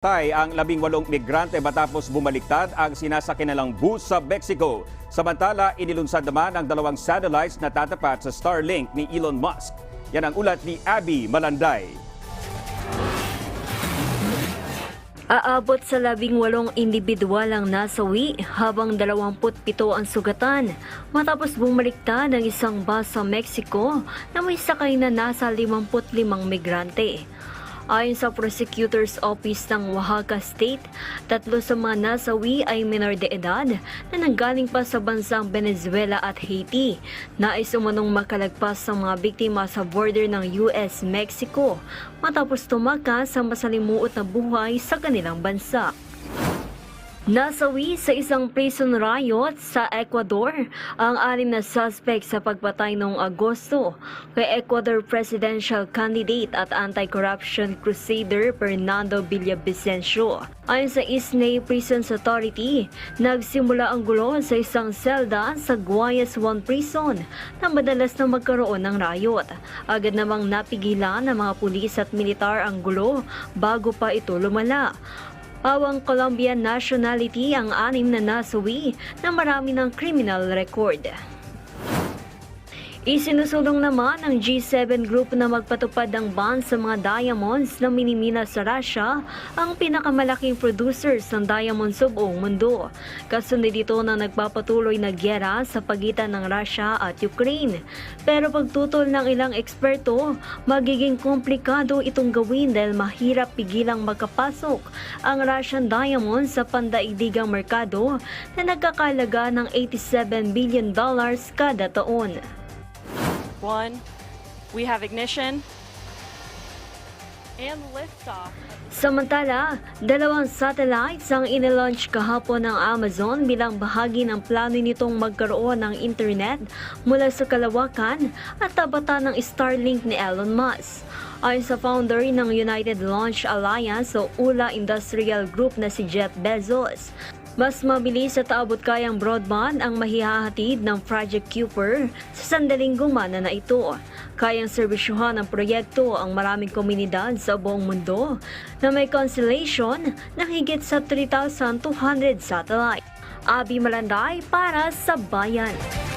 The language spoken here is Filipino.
Tay ang labing walong migrante matapos bumaliktad ang sinasakyan nilang bus sa Mexico. Samantala, inilunsad naman ang dalawang satellites na tatapat sa Starlink ni Elon Musk. Yan ang ulat ni Abby Malanday. Aabot sa labing walong individual ang nasawi habang 27 ang sugatan matapos bumaliktad ang isang bus sa Mexico na may sakay na nasa 55 migrante. Ayon sa Prosecutor's Office ng Oaxaca State, tatlo sa mga nasawi ay minor de edad na nanggaling pa sa bansang Venezuela at Haiti. Nais umanong makalagpas sa mga biktima sa border ng US-Mexico matapos tumakas sa masalimuot na buhay sa kanilang bansa. Nasawi sa isang prison riot sa Ecuador ang anim na suspect sa pagpatay noong Agosto kay Ecuador presidential candidate at anti-corruption crusader Fernando Villavicencio. Ayon sa Isnay Prisons Authority, nagsimula ang gulo sa isang selda sa Guayas 1 Prison na madalas na magkaroon ng riot. Agad namang napigilan ng mga pulis at militar ang gulo bago pa ito lumala. Pawang Colombian nationality ang anim na nasawi na marami ng criminal record. Isinusulong naman ng G7 group na magpatupad ng ban sa mga diamonds na minimina sa Russia ang pinakamalaking producers ng diamond sa buong mundo. Kasunod dito na nagpapatuloy na gyera sa pagitan ng Russia at Ukraine. Pero pagtutol ng ilang eksperto, magiging komplikado itong gawin dahil mahirap pigilang makapasok ang Russian diamonds sa pandaigdigang merkado na nagkakalaga ng 87 billion dollars kada taon. One, we have ignition and liftoff. Samantala, dalawang satellites ang inilaunch kahapon ng Amazon bilang bahagi ng plano nitong magkaroon ng internet mula sa kalawakan at tabatan ng Starlink ni Elon Musk. Ayon sa founder ng United Launch Alliance o ULA Industrial Group na si Jeff Bezos, mas mabilis at abot kayang broadband ang mahihahatid ng Project Kuiper sa sandaling gumana na ito. Kayang serbisyuhan ng proyekto ang maraming komunidad sa buong mundo na may constellation ng higit sa 3,200 satellite. Abi Malanday para sa Bayan.